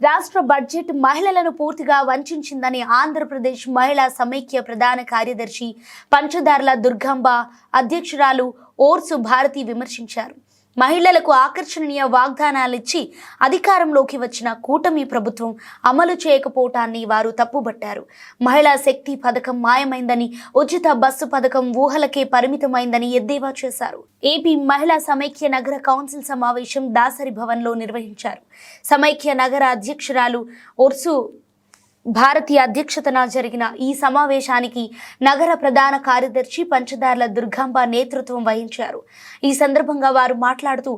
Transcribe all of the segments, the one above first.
రాష్ట్ర బడ్జెట్ మహిళలను పూర్తిగా వంచిందని ఆంధ్రప్రదేశ్ మహిళా సమైక్య ప్రధాన కార్యదర్శి పంచదార్ల దుర్గంబ అధ్యక్షురాలు ఓర్సు భారతి విమర్శించారు. మహిళలకు ఆకర్షణీయ వాగ్దానాలిచ్చి అధికారంలోకి వచ్చిన కూటమి ప్రభుత్వం అమలు చేయకపోవటాన్ని వారు తప్పుబట్టారు. మహిళా శక్తి పథకం మాయమైందని ఉచిత బస్సు పథకం ఊహలకే పరిమితమైందని ఎద్దేవా చేశారు. ఏపీ మహిళా సమైక్య నగర కౌన్సిల్ సమావేశం దాసరి భవన్లో నిర్వహించారు. సమైక్య నగర అధ్యక్షురాలు ఒర్సు భారతీయ అధ్యక్షతన జరిగిన ఈ సమావేశానికి నగర ప్రధాన కార్యదర్శి పంచదార్ల దుర్గాంబ నేతృత్వం వహించారు. ఈ సందర్భంగా వారు మాట్లాడుతూ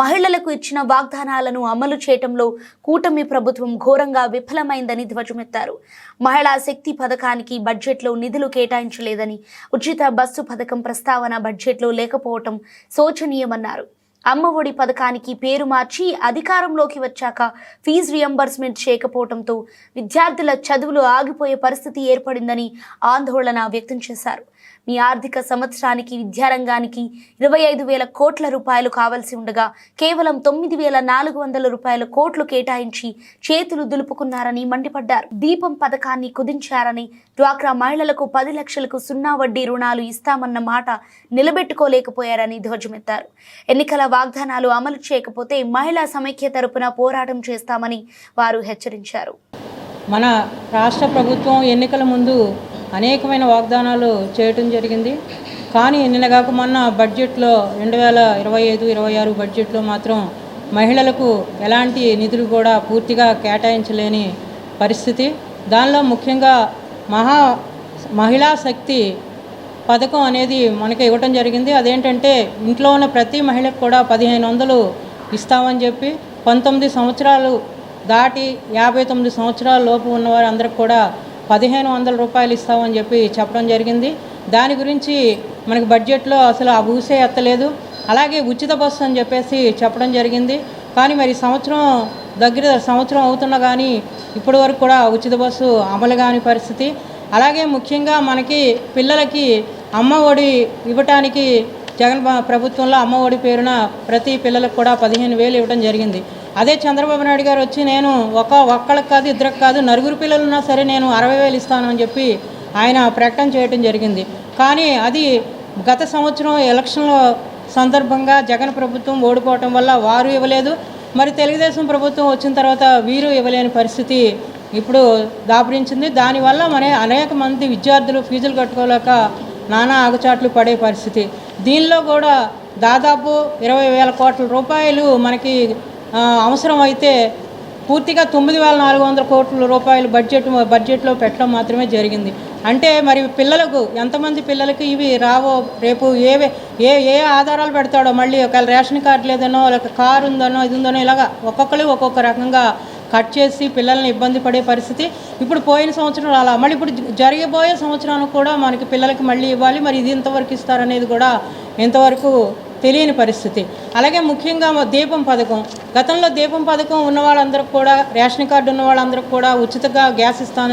మహిళలకు ఇచ్చిన వాగ్దానాలను అమలు చేయటంలో కూటమి ప్రభుత్వం ఘోరంగా విఫలమైందని ధ్వజమెత్తారు. మహిళా శక్తి పథకానికి బడ్జెట్లో నిధులు కేటాయించలేదని ఉచిత బస్సు పథకం ప్రస్తావన బడ్జెట్లో లేకపోవటం శోచనీయమన్నారు. అమ్మ ఒడి పథకానికి పేరు మార్చి అధికారంలోకి వచ్చాక ఫీజు రియంబర్స్మెంట్ చేయకపోవడంతో విద్యార్థుల చదువులు ఆగిపోయే పరిస్థితి ఏర్పడిందని ఆందోళన వ్యక్తం చేశారు. మీ ఆర్థిక సంవత్సరానికి విద్యారంగానికి ఇరవై ఐదు వేల కోట్ల రూపాయలు కావాల్సి ఉండగా కేవలం తొమ్మిది వేల నాలుగు వందల రూపాయల కోట్లు కేటాయించి చేతులు దులుపుకున్నారని మండిపడ్డారు. దీపం పథకాన్ని కుదించారని డ్వాక్రా మహిళలకు పది లక్షలకు సున్నా వడ్డీ రుణాలు ఇస్తామన్న మాట నిలబెట్టుకోలేకపోయారని ధ్వజమెత్తారు. ఎన్నికల వాగ్దానాలు అమలు చేయకపోతే మహిళా సమైక్య తరపున పోరాటం చేస్తామని వారు హెచ్చరించారు. మన రాష్ట్ర ప్రభుత్వం ఎన్నికల ముందు అనేకమైన వాగ్దానాలు చేయటం జరిగింది. కానీ నిన్నగాక మొన్న బడ్జెట్లో రెండు వేల ఇరవై ఐదు ఇరవై ఆరు బడ్జెట్లో మాత్రం మహిళలకు ఎలాంటి నిధులు కూడా పూర్తిగా కేటాయించలేని పరిస్థితి. దానిలో ముఖ్యంగా మహా మహిళా శక్తి పథకం అనేది మనకి ఇవ్వటం జరిగింది. అదేంటంటే ఇంట్లో ఉన్న ప్రతి మహిళకు కూడా పదిహేను వందలు ఇస్తామని చెప్పి పంతొమ్మిది సంవత్సరాలు దాటి యాభై తొమ్మిది సంవత్సరాల లోపు ఉన్నవారు అందరికి కూడా పదిహేను వందల రూపాయలు ఇస్తామని చెప్పి చెప్పడం జరిగింది. దాని గురించి మనకి బడ్జెట్లో అసలు ఆ ఊసే ఎత్తలేదు. అలాగే ఉచిత బస్సు అని చెప్పేసి చెప్పడం జరిగింది. కానీ మరి సంవత్సరం దగ్గర సంవత్సరం అవుతున్నా కానీ ఇప్పటి వరకు కూడా ఉచిత బస్సు అమలు కాని పరిస్థితి. అలాగే ముఖ్యంగా మనకి పిల్లలకి అమ్మ ఒడి ఇవ్వటానికి జగన్ ప్రభుత్వంలో అమ్మ ఒడి పేరున ప్రతి పిల్లలకు కూడా పదిహేను వేలు ఇవ్వడం జరిగింది. అదే చంద్రబాబు నాయుడు గారు వచ్చి నేను ఒక ఒక్కళ్ళకి కాదు ఇద్దరికి కాదు నలుగురు పిల్లలు ఉన్నా సరే నేను అరవై వేలు ఇస్తాను అని చెప్పి ఆయన ప్రకటన చేయడం జరిగింది. కానీ అది గత సంవత్సరం ఎలక్షన్ల సందర్భంగా జగన్ ప్రభుత్వం ఓడిపోవటం వల్ల వారు ఇవ్వలేదు. మరి తెలుగుదేశం ప్రభుత్వం వచ్చిన తర్వాత వీరు ఇవ్వలేని పరిస్థితి ఇప్పుడు దాపురించింది. దానివల్ల మన అనేక మంది విద్యార్థులు ఫీజులు కట్టుకోలేక నానా ఆగచాట్లు పడే పరిస్థితి. దీనిలో కూడా దాదాపు ఇరవై వేల కోట్ల రూపాయలు మనకి అవసరం అయితే పూర్తిగా తొమ్మిది వేల నాలుగు వందల కోట్ల రూపాయలు బడ్జెట్ బడ్జెట్లో పెట్టడం మాత్రమే జరిగింది. అంటే మరి పిల్లలకు ఎంతమంది పిల్లలకి ఇవి రావో రేపు ఏవే ఏ ఏ ఆధారాలు పెడతాడో మళ్ళీ ఒకవేళ రేషన్ కార్డు లేదనో లేక కారు ఉందనో ఇది ఉందనో ఇలాగా ఒక్కొక్కరు ఒక్కొక్క రకంగా కట్ చేసి పిల్లల్ని ఇబ్బంది పడే పరిస్థితి. ఇప్పుడు పోయిన సంవత్సరం అలా మళ్ళీ ఇప్పుడు జరిగిపోయే సంవత్సరానికి కూడా మనకి పిల్లలకి మళ్ళీ ఇవ్వాలి. మరి ఇది ఇంతవరకు ఇస్తారనేది కూడా ఇంతవరకు తెలియని పరిస్థితి. అలాగే ముఖ్యంగా దీపం పథకం. గతంలో దీపం పథకం ఉన్న వాళ్ళందరికీ కూడా రేషన్ కార్డు ఉన్న వాళ్ళందరికీ కూడా ఉచితంగా గ్యాస్ ఇస్తాను